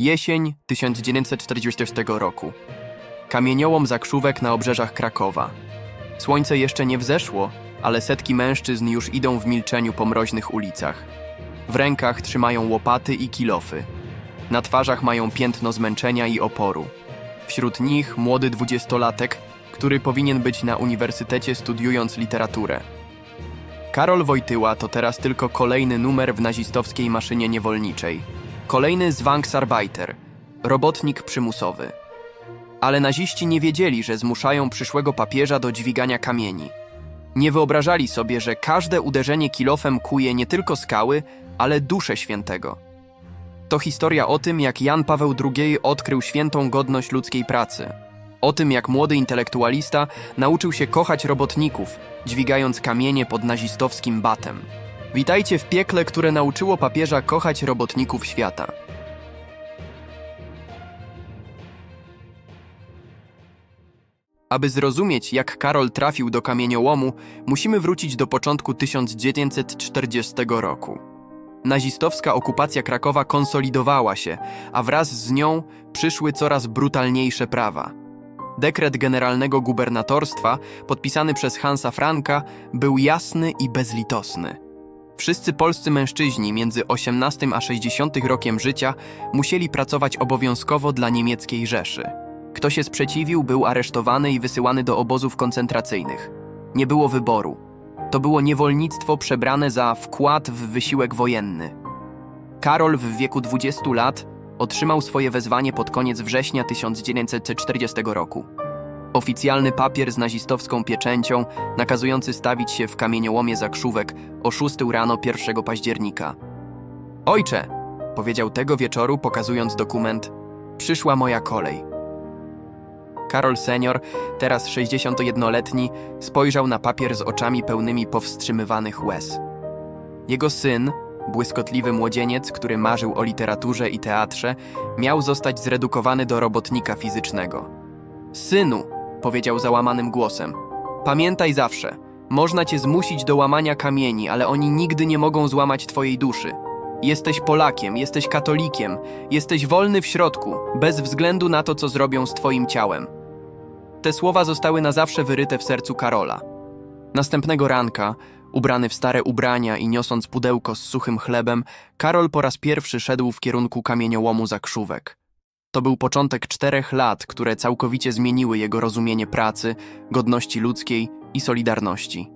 Jesień 1946 roku. Kamieniołom zakrzówek na obrzeżach Krakowa. Słońce jeszcze nie wzeszło, ale setki mężczyzn już idą w milczeniu po mroźnych ulicach. W rękach trzymają łopaty i kilofy. Na twarzach mają piętno zmęczenia i oporu. Wśród nich młody dwudziestolatek, który powinien być na uniwersytecie studiując literaturę. Karol Wojtyła to teraz tylko kolejny numer w nazistowskiej maszynie niewolniczej. Kolejny Zwangsarbeiter, robotnik przymusowy. Ale naziści nie wiedzieli, że zmuszają przyszłego papieża do dźwigania kamieni. Nie wyobrażali sobie, że każde uderzenie kilofem kuje nie tylko skały, ale duszę świętego. To historia o tym, jak Jan Paweł II odkrył świętą godność ludzkiej pracy. O tym, jak młody intelektualista nauczył się kochać robotników, dźwigając kamienie pod nazistowskim batem. Witajcie w piekle, które nauczyło papieża kochać robotników świata. Aby zrozumieć, jak Karol trafił do kamieniołomu, musimy wrócić do początku 1940 roku. Nazistowska okupacja Krakowa konsolidowała się, a wraz z nią przyszły coraz brutalniejsze prawa. Dekret generalnego gubernatorstwa, podpisany przez Hansa Franka, był jasny i bezlitosny. Wszyscy polscy mężczyźni między 18 a 60 rokiem życia musieli pracować obowiązkowo dla niemieckiej Rzeszy. Kto się sprzeciwił, był aresztowany i wysyłany do obozów koncentracyjnych. Nie było wyboru. To było niewolnictwo przebrane za wkład w wysiłek wojenny. Karol w wieku 20 lat otrzymał swoje wezwanie pod koniec września 1940 roku. Oficjalny papier z nazistowską pieczęcią, nakazujący stawić się w kamieniołomie zakrzówek o 6 rano 1 października. Ojcze, powiedział tego wieczoru, pokazując dokument, przyszła moja kolej. Karol senior, teraz 61-letni, spojrzał na papier z oczami pełnymi powstrzymywanych łez. Jego syn, błyskotliwy młodzieniec, który marzył o literaturze i teatrze, miał zostać zredukowany do robotnika fizycznego. Synu, powiedział załamanym głosem, pamiętaj zawsze, można cię zmusić do łamania kamieni, ale oni nigdy nie mogą złamać twojej duszy. Jesteś Polakiem, jesteś katolikiem, jesteś wolny w środku, bez względu na to, co zrobią z twoim ciałem. Te słowa zostały na zawsze wyryte w sercu Karola. Następnego ranka, ubrany w stare ubrania i niosąc pudełko z suchym chlebem, Karol po raz pierwszy szedł w kierunku kamieniołomu zakrzówek. To był początek czterech lat, które całkowicie zmieniły jego rozumienie pracy, godności ludzkiej i solidarności.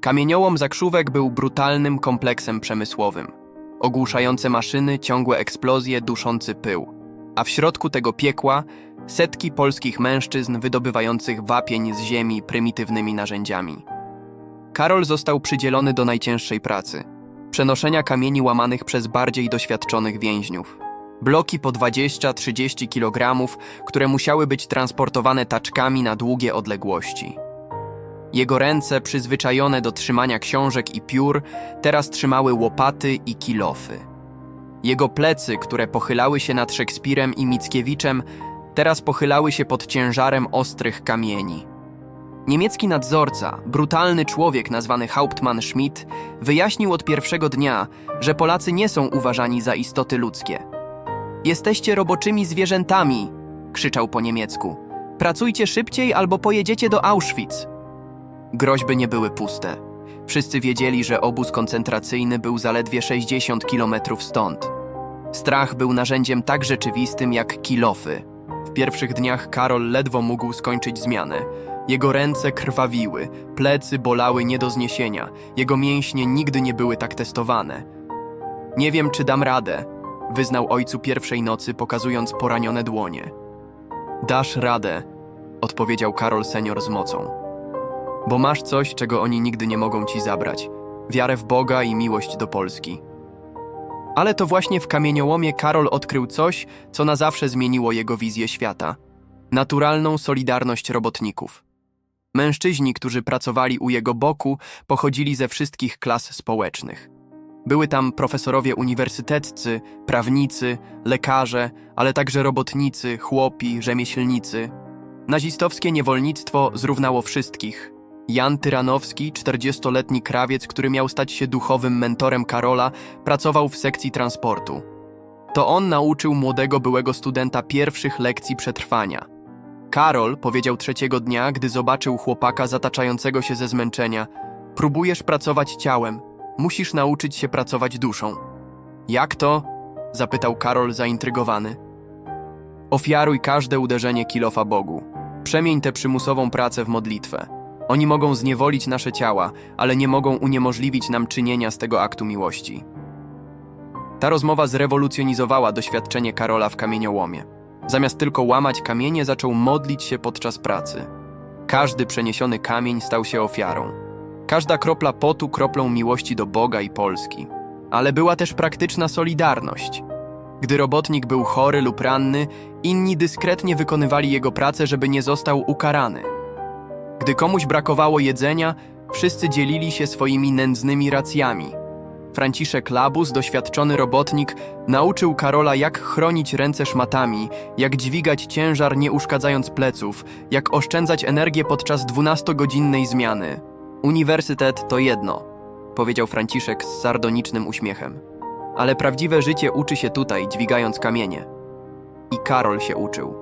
Kamieniołom zakrzówek był brutalnym kompleksem przemysłowym. Ogłuszające maszyny, ciągłe eksplozje, duszący pył. A w środku tego piekła setki polskich mężczyzn wydobywających wapień z ziemi prymitywnymi narzędziami. Karol został przydzielony do najcięższej pracy przenoszenia kamieni łamanych przez bardziej doświadczonych więźniów. Bloki po 20-30 kg, które musiały być transportowane taczkami na długie odległości. Jego ręce, przyzwyczajone do trzymania książek i piór, teraz trzymały łopaty i kilofy. Jego plecy, które pochylały się nad Szekspirem i Mickiewiczem, teraz pochylały się pod ciężarem ostrych kamieni. Niemiecki nadzorca, brutalny człowiek nazwany Hauptmann Schmidt, wyjaśnił od pierwszego dnia, że Polacy nie są uważani za istoty ludzkie. Jesteście roboczymi zwierzętami, krzyczał po niemiecku. Pracujcie szybciej albo pojedziecie do Auschwitz. Groźby nie były puste. Wszyscy wiedzieli, że obóz koncentracyjny był zaledwie 60 kilometrów stąd. Strach był narzędziem tak rzeczywistym jak kilofy. W pierwszych dniach Karol ledwo mógł skończyć zmianę. Jego ręce krwawiły, plecy bolały nie do zniesienia, jego mięśnie nigdy nie były tak testowane. Nie wiem, czy dam radę, wyznał ojcu pierwszej nocy, pokazując poranione dłonie. Dasz radę, odpowiedział Karol senior z mocą. Bo masz coś, czego oni nigdy nie mogą ci zabrać wiarę w Boga i miłość do Polski. Ale to właśnie w kamieniołomie Karol odkrył coś, co na zawsze zmieniło jego wizję świata naturalną solidarność robotników. Mężczyźni, którzy pracowali u jego boku, pochodzili ze wszystkich klas społecznych. Były tam profesorowie uniwersyteccy, prawnicy, lekarze, ale także robotnicy, chłopi, rzemieślnicy. Nazistowskie niewolnictwo zrównało wszystkich. Jan Tyranowski, 40-letni krawiec, który miał stać się duchowym mentorem Karola, pracował w sekcji transportu. To on nauczył młodego byłego studenta pierwszych lekcji przetrwania. Karol powiedział trzeciego dnia, gdy zobaczył chłopaka zataczającego się ze zmęczenia: Próbujesz pracować ciałem, musisz nauczyć się pracować duszą. Jak to? zapytał Karol zaintrygowany. Ofiaruj każde uderzenie kilofa Bogu. Przemień tę przymusową pracę w modlitwę. Oni mogą zniewolić nasze ciała, ale nie mogą uniemożliwić nam czynienia z tego aktu miłości. Ta rozmowa zrewolucjonizowała doświadczenie Karola w kamieniołomie. Zamiast tylko łamać kamienie, zaczął modlić się podczas pracy. Każdy przeniesiony kamień stał się ofiarą. Każda kropla potu kroplą miłości do Boga i Polski. Ale była też praktyczna solidarność. Gdy robotnik był chory lub ranny, inni dyskretnie wykonywali jego pracę, żeby nie został ukarany. Gdy komuś brakowało jedzenia, wszyscy dzielili się swoimi nędznymi racjami. Franciszek Labus, doświadczony robotnik, nauczył Karola, jak chronić ręce szmatami, jak dźwigać ciężar nie uszkadzając pleców, jak oszczędzać energię podczas 12-godzinnej zmiany. Uniwersytet to jedno, powiedział Franciszek z sardonicznym uśmiechem. Ale prawdziwe życie uczy się tutaj, dźwigając kamienie. I Karol się uczył.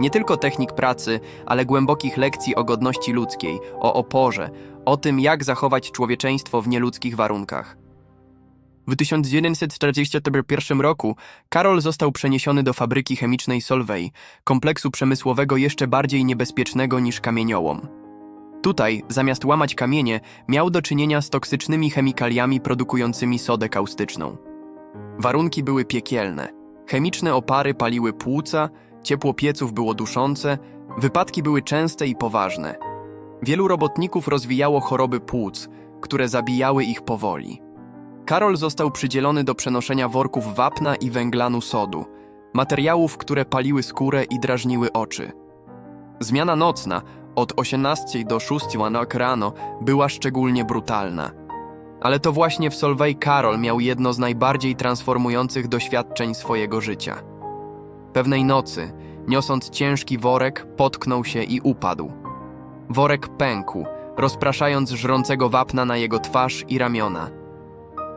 Nie tylko technik pracy, ale głębokich lekcji o godności ludzkiej, o oporze, o tym, jak zachować człowieczeństwo w nieludzkich warunkach. W 1941 roku Karol został przeniesiony do fabryki chemicznej Solvay, kompleksu przemysłowego jeszcze bardziej niebezpiecznego niż kamieniołom. Tutaj, zamiast łamać kamienie, miał do czynienia z toksycznymi chemikaliami produkującymi sodę kaustyczną. Warunki były piekielne. Chemiczne opary paliły płuca, ciepło pieców było duszące, wypadki były częste i poważne. Wielu robotników rozwijało choroby płuc, które zabijały ich powoli. Karol został przydzielony do przenoszenia worków wapna i węglanu sodu, materiałów, które paliły skórę i drażniły oczy. Zmiana nocna od 18 do 6 rano była szczególnie brutalna. Ale to właśnie w Solvay Karol miał jedno z najbardziej transformujących doświadczeń swojego życia. Pewnej nocy, niosąc ciężki worek, potknął się i upadł. Worek pękł, rozpraszając żrącego wapna na jego twarz i ramiona.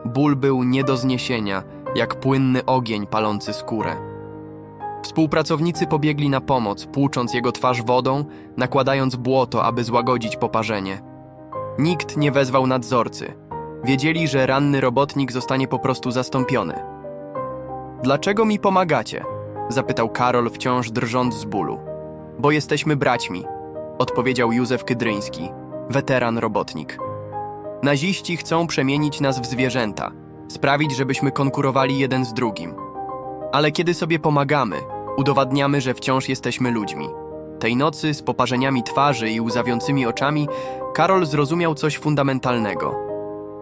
Ból był nie do zniesienia, jak płynny ogień palący skórę. Współpracownicy pobiegli na pomoc, płucząc jego twarz wodą, nakładając błoto, aby złagodzić poparzenie. Nikt nie wezwał nadzorcy. Wiedzieli, że ranny robotnik zostanie po prostu zastąpiony. Dlaczego mi pomagacie? zapytał Karol, wciąż drżąc z bólu. Bo jesteśmy braćmi, odpowiedział Józef Kydryński, weteran robotnik. Naziści chcą przemienić nas w zwierzęta, sprawić, żebyśmy konkurowali jeden z drugim. Ale kiedy sobie pomagamy, udowadniamy, że wciąż jesteśmy ludźmi. Tej nocy, z poparzeniami twarzy i łzawiącymi oczami, Karol zrozumiał coś fundamentalnego.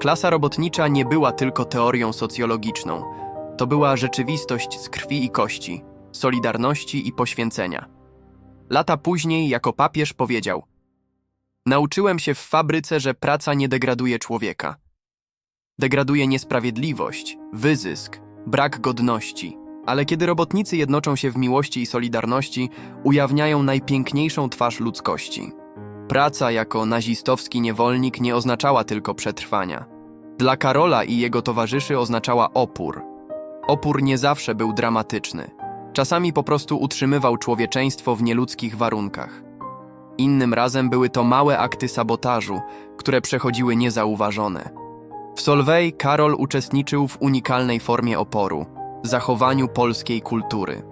Klasa robotnicza nie była tylko teorią socjologiczną. To była rzeczywistość z krwi i kości, solidarności i poświęcenia. Lata później, jako papież, powiedział: Nauczyłem się w fabryce, że praca nie degraduje człowieka. Degraduje niesprawiedliwość, wyzysk, brak godności. Ale kiedy robotnicy jednoczą się w miłości i solidarności, ujawniają najpiękniejszą twarz ludzkości. Praca jako nazistowski niewolnik nie oznaczała tylko przetrwania. Dla Karola i jego towarzyszy oznaczała opór. Opór nie zawsze był dramatyczny. Czasami po prostu utrzymywał człowieczeństwo w nieludzkich warunkach. Innym razem były to małe akty sabotażu, które przechodziły niezauważone. W Solvay Karol uczestniczył w unikalnej formie oporu zachowaniu polskiej kultury.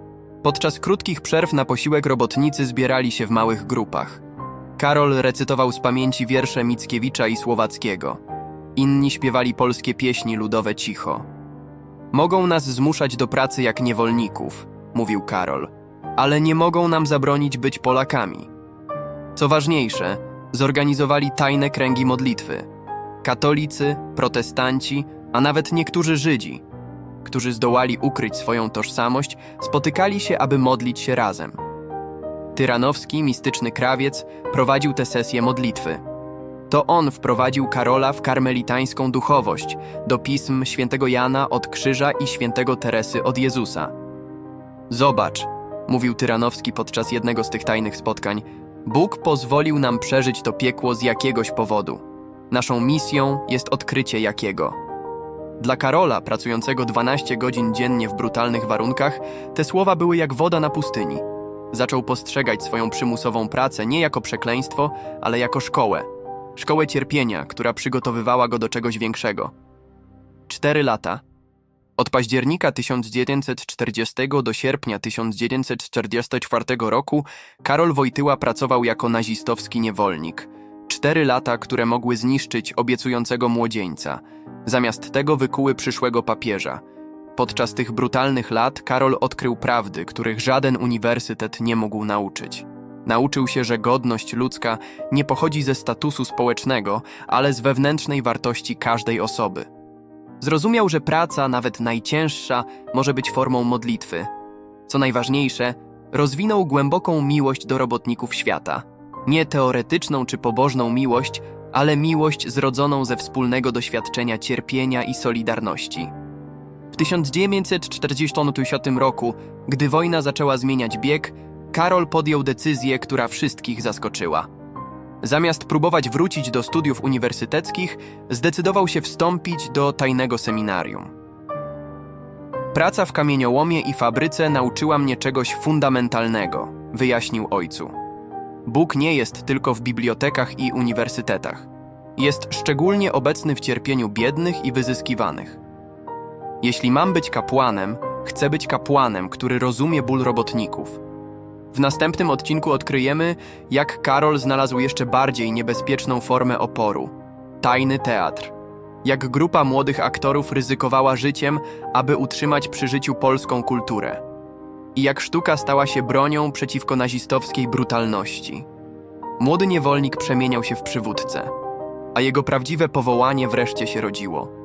Podczas krótkich przerw na posiłek robotnicy zbierali się w małych grupach. Karol recytował z pamięci wiersze Mickiewicza i Słowackiego. Inni śpiewali polskie pieśni ludowe cicho. Mogą nas zmuszać do pracy jak niewolników, mówił Karol, ale nie mogą nam zabronić być Polakami. Co ważniejsze, zorganizowali tajne kręgi modlitwy. Katolicy, protestanci, a nawet niektórzy Żydzi, którzy zdołali ukryć swoją tożsamość, spotykali się, aby modlić się razem. Tyranowski, mistyczny krawiec, prowadził tę sesję modlitwy. To on wprowadził Karola w karmelitańską duchowość, do pism świętego Jana od Krzyża i świętego Teresy od Jezusa. Zobacz, mówił Tyranowski podczas jednego z tych tajnych spotkań, Bóg pozwolił nam przeżyć to piekło z jakiegoś powodu. Naszą misją jest odkrycie jakiego. Dla Karola, pracującego 12 godzin dziennie w brutalnych warunkach, te słowa były jak woda na pustyni. Zaczął postrzegać swoją przymusową pracę nie jako przekleństwo, ale jako szkołę. Szkołę cierpienia, która przygotowywała go do czegoś większego. Cztery lata. Od października 1940 do sierpnia 1944 roku Karol Wojtyła pracował jako nazistowski niewolnik. Cztery lata, które mogły zniszczyć obiecującego młodzieńca. Zamiast tego wykuły przyszłego papieża. Podczas tych brutalnych lat Karol odkrył prawdy, których żaden uniwersytet nie mógł nauczyć. Nauczył się, że godność ludzka nie pochodzi ze statusu społecznego, ale z wewnętrznej wartości każdej osoby. Zrozumiał, że praca, nawet najcięższa, może być formą modlitwy. Co najważniejsze, rozwinął głęboką miłość do robotników świata. Nie teoretyczną czy pobożną miłość, ale miłość zrodzoną ze wspólnego doświadczenia cierpienia i solidarności. W 1949 roku, gdy wojna zaczęła zmieniać bieg, Karol podjął decyzję, która wszystkich zaskoczyła. Zamiast próbować wrócić do studiów uniwersyteckich, zdecydował się wstąpić do tajnego seminarium. Praca w kamieniołomie i fabryce nauczyła mnie czegoś fundamentalnego, wyjaśnił ojcu. Bóg nie jest tylko w bibliotekach i uniwersytetach. Jest szczególnie obecny w cierpieniu biednych i wyzyskiwanych. Jeśli mam być kapłanem, chcę być kapłanem, który rozumie ból robotników. W następnym odcinku odkryjemy, jak Karol znalazł jeszcze bardziej niebezpieczną formę oporu tajny teatr. Jak grupa młodych aktorów ryzykowała życiem, aby utrzymać przy życiu polską kulturę. I jak sztuka stała się bronią przeciwko nazistowskiej brutalności. Młody niewolnik przemieniał się w przywódcę, a jego prawdziwe powołanie wreszcie się rodziło.